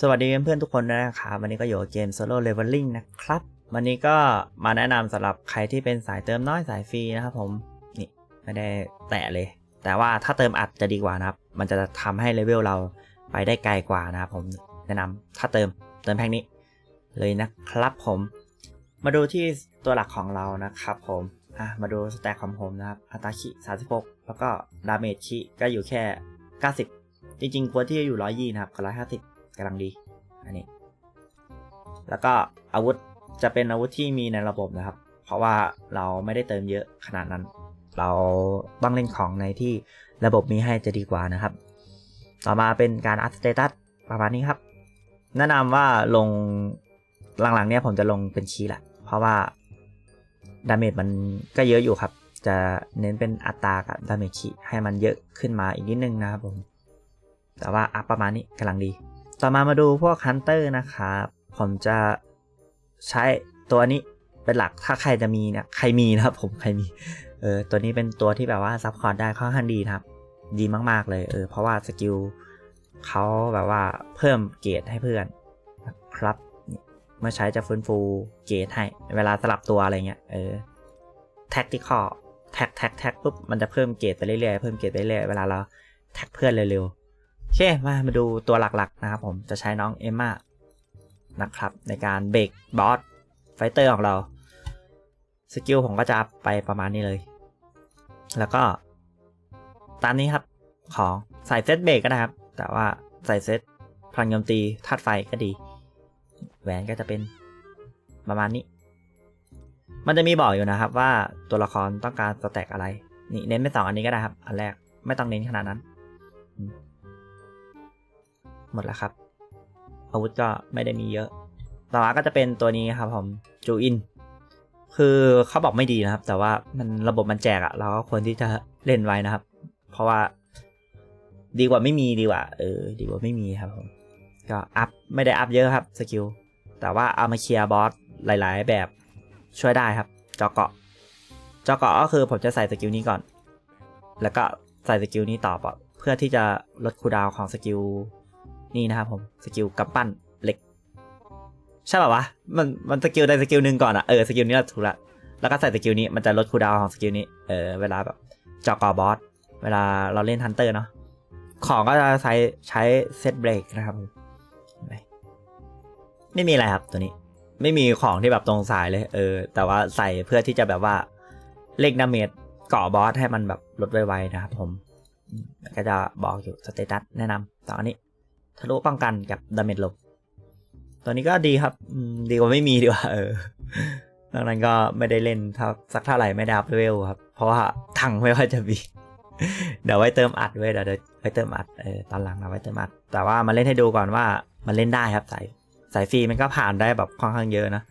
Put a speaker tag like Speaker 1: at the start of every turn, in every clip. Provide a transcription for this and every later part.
Speaker 1: สวัสดีเพื่อนๆทุกคนนะครับวันนี้ก็อยู่กับเกม Solo Leveling นะครับ วันนี้ก็มาแนะนำสำหรับใครที่เป็นสายเติมน้อยสายฟรีนะครับผม นี่ไม่ได้แตะเลย แต่ว่าถ้าเติมอัดจะดีกว่านะครับ มันจะทำให้เลเวลเราไปได้ไกลกว่านะครับผมแนะนำถ้าเติมเติมแพ็กนี้ เลยนะครับผม มาดูที่ตัวหลักของเรานะครับผมอะมาดูสแต็กของผมนะครับอัตราคิ36 แล้วก็ดาเมจคิก็อยู่แค่ 90 จริงๆควรที่จะอยู่ 120 นะครับกับ150 กำลังดี อันนี้ แล้วก็อาวุธจะเป็นอาวุธที่มีในระบบนะครับ เพราะว่าเราไม่ได้เติมเยอะขนาดนั้น เราต้องเล่นของในที่ระบบมีให้จะดีกว่านะครับ ต่อมาเป็นการอัพสเตตัสประมาณนี้ครับ แนะนำว่าลงหลังๆ เนี่ยผมจะลงเป็นชีแหละ เพราะว่าดาเมจมันก็เยอะอยู่ครับ จะเน้นเป็นอัตรากับดาเมจชีให้มันเยอะขึ้นมาอีกนิดนึงนะครับผม แต่ว่าอัพประมาณนี้กำลังดี ต่อมามาดูพวกฮันเตอร์นะครับผมจะใช้ตัวนี้เป็นหลักถ้าใครจะมีเนี่ยใครมีนะครับผมใครมีเออตัวนี้เป็นตัวที่แบบว่าซัพพอร์ตได้ค่อนข้างดีนะครับ ดีมากๆเลยเออเพราะว่าสกิลเขาแบบว่าเพิ่มเกรดให้เพื่อนครับเมื่อใช้จะฟื้นฟูเกรดให้ เวลาสลับตัวอะไรเงี้ยเออแท็กติคอแท็กแท็กแท็กปุ๊บมันจะเพิ่มเกรดไปเรื่อยๆเพิ่มเกรดไปเรื่อยเวลาเราแท็กเพื่อนเร็วๆ โอเคมามาดูตัวหลักๆนะครับผมจะใช้น้องเอมมานะครับ ในการเบรกบอสไฟเตอร์ของเรา สกิลผมก็จะอัพไปประมาณนี้เลย แล้วก็ ตามนี้ครับของใส่เซตเบรกก็ได้ครับ แต่ว่าใส่เซตพลังโจมตีธาตุไฟก็ดี แหวนก็จะเป็นประมาณนี้ มันจะมีบอกอยู่นะครับว่าตัวละครต้องการสแต็กอะไร นี่เน้นไปสองอันนี้ก็ได้ครับ อันแรกไม่ต้องเน้นขนาดนั้น หมดแล้วครับ อาวุธก็ไม่ได้มีเยอะ ต่อมาก็จะเป็นตัวนี้ครับผมจูอิน คือเขาบอกไม่ดีนะครับ แต่ว่ามันระบบมันแจกอะเราก็ควรที่จะเล่นไว้นะครับ เพราะว่า ดีกว่าไม่มีดีกว่า เออ ดีกว่าไม่มีครับผม ก็อัพไม่ได้อัพเยอะครับสกิล แต่ว่าเอามาเคลียร์บอสหลาย ๆ แบบช่วยได้ครับ จอเกาะ จอเกาะก็คือผมจะใส่สกิลนี้ก่อน แล้วก็ใส่สกิลนี้ต่อเพื่อที่จะลดคูดาวของสกิล นี่นะครับผมสกิลกำปั้นเหล็ก ใช่ป่าวะมันมันสกิลใดสกิลหนึ่งก่อนอะเออสกิลนี้เราถูกละแล้วก็ใส่สกิลนี้มันจะลดคูลดาวน์ของสกิลนี้เออเวลาแบบเจาะกอบอสเวลาเราเล่นฮันเตอร์เนาะของก็จะใช้ใช้เซตเบรกนะครับผมไม่มีอะไรครับตัวนี้ ไม่มีของที่แบบตรงสายเลย เออ แต่ว่าใส่เพื่อที่จะแบบว่าเล่งดาเมจเกาะบอสให้มันแบบลดไวๆนะครับผมก็จะบอกอยู่สเตตัสแนะนำสองอันนี้ ทะลุป้องกันกับดาเมจลบตัวนี้ก็ดีครับดีกว่าไม่มีดีกว่าเออดังนั้นก็ไม่ได้เล่นเท่าสักเท่าไหร่ไม่ได้อัพเลเวลครับ เพราะว่าทังไม่ค่อยจะมีเดี๋ยวไว้เติมอัดไว้เดี๋ยวไว้เติมอัดเออตอนหลังเราไว้เติมอัด แต่ว่ามาเล่นให้ดูก่อนว่ามันเล่นได้ครับสายสายฟรีมันก็ผ่านได้แบบค่อนข้างเยอะนะ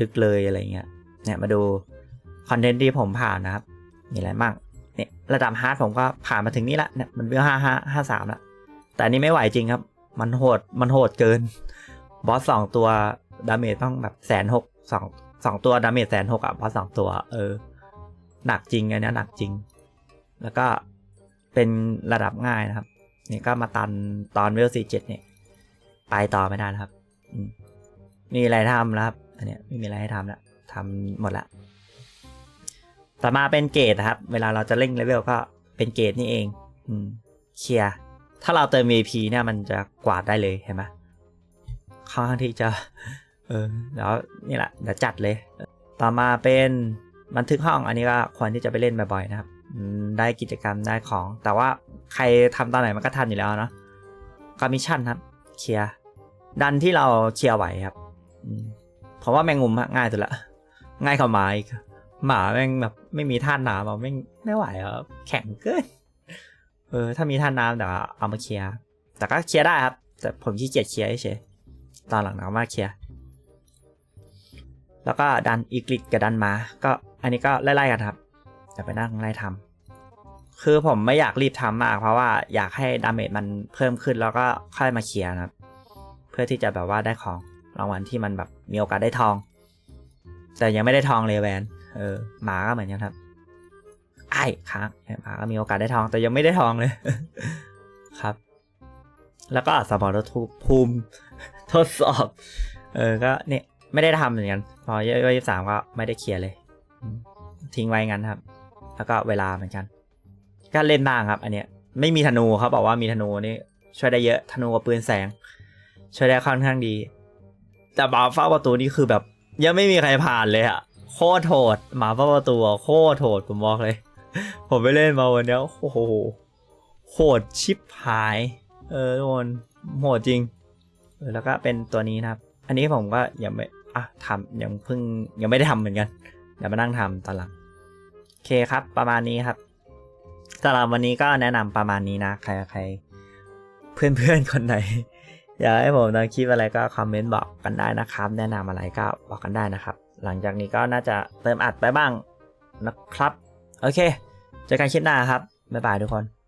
Speaker 1: ลึกเลยอะไรเงี้ยเนี่ยมาดูคอนเทนต์ที่ผมผ่านนะครับ มีอะไรบ้างเนี่ยระดับฮาร์ดผมก็ผ่านมาถึงนี่ละเนี่ยมันเบลห้าห้าห้าสามละแต่อันนี้ไม่ไหวจริงครับ มันโหดมันโหดเกิน บอสสองตัวดาเมจต้องแบบแสนหกสองสองตัวดาเมจแสนหกอะบอสสองตัว เออ หนักจริงอันเนี้ยหนักจริง แล้วก็เป็นระดับง่ายนะครับ นี่ก็มาตันตอนเวลสี่เจ็ดเนี่ย ไปต่อไม่ได้นะครับมีอะไรทำแล้วครับ อันเนี้ยไม่มีอะไรให้ทำแล้วทำหมดละต่อมาเป็นเกรดนะครับ เวลาเราจะเร่งเลเวลก็เป็นเกรดนี่เอง อืม เคลียร์ ถ้าเราเติม VP เนี่ยมันจะกวาดได้เลยเห็นไหมค่อนข้างที่จะเออเดี๋ยวนี่แหละเดี๋ยวจัดเลย ต่อมาเป็นบันทึกห้องอันนี้ก็ควรที่จะไปเล่นบ่อยๆนะครับได้กิจกรรมได้ของ แต่ว่าใครทำตอนไหนมันก็ทันอยู่แล้วเนาะก็มิชชั่นครับเคลียร์ดันที่เราเคลียร์ไหวครับเพราะว่าแมงมุมง่ายสุดละง่ายกว่าหมาอีกหมาแม่งแบบไม่มีท่าน้ำอะแม่งไม่ไหวครับแข็งเกิน เออถ้ามีท่าน้ำเดี๋ยวเอามาเคลียร์แต่ก็เคลียร์ได้ครับ แต่ผมขี้เกียจเคลียร์เฉยตอนหลังเอามาเคลียร์แล้วก็ดันอีกลิกกับดันมา ก็อันนี้ก็ไล่ๆกันครับจะไปนั่งไล่ทำคือผมไม่อยากรีบทำมาก เพราะว่าอยากให้ดาเมจมันเพิ่มขึ้นแล้วก็ค่อยมาเคลียร์นะครับ เพื่อที่จะแบบว่าได้ของรางวัลที่มันแบบมีโอกาสได้ทอง แต่ยังไม่ได้ทองเลยแวนเออหมาก็เหมือนกันครับ ไอ้ค้างหมาก็มีโอกาสได้ทองแต่ยังไม่ได้ทองเลยครับ แล้วก็อัดสมรภูมิทดสอบ เออก็เนี่ยไม่ได้ทำเหมือนกัน พอย่อยยี่สามก็ไม่ได้เคลียร์เลย ทิ้งไว้งั้นครับ แล้วก็เวลาเหมือนกัน ก็เล่นบ้างครับ อันเนี้ยไม่มีธนูเขาบอกว่ามีธนูนี่ช่วยได้เยอะธนูกับปืนแสง ช่วยได้ค่อนข้างดี แต่หมาเฝ้าประตูนี่คือแบบ ยังไม่มีใครผ่านเลยอะโคตรโหดหมาเฝ้าประตูโคตรโหดผมบอกเลย ผมไปเล่นมาวันเนี้ยโอ้โหโหดชิบหาย เออทุกคนโหดจริงแล้วก็เป็นตัวนี้นะครับ อันนี้ผมก็ยังไม่อะทำยังเพิ่งยังไม่ได้ทำเหมือนกันเดี๋ยวมานั่งทำตอนหลังโอเคครับ ประมาณนี้ครับสำหรับวันนี้ก็แนะนำประมาณนี้นะ ใครใครเพื่อนๆคนไหนอยากให้ผมทำคลิปอะไรก็คอมเมนต์บอกกันได้นะครับ แนะนำอะไรก็บอกกันได้นะครับ หลังจากนี้ก็น่าจะเติมอัดไปบ้างนะครับ โอเคเจอกันคลิปหน้าครับ บ๊ายบายทุกคน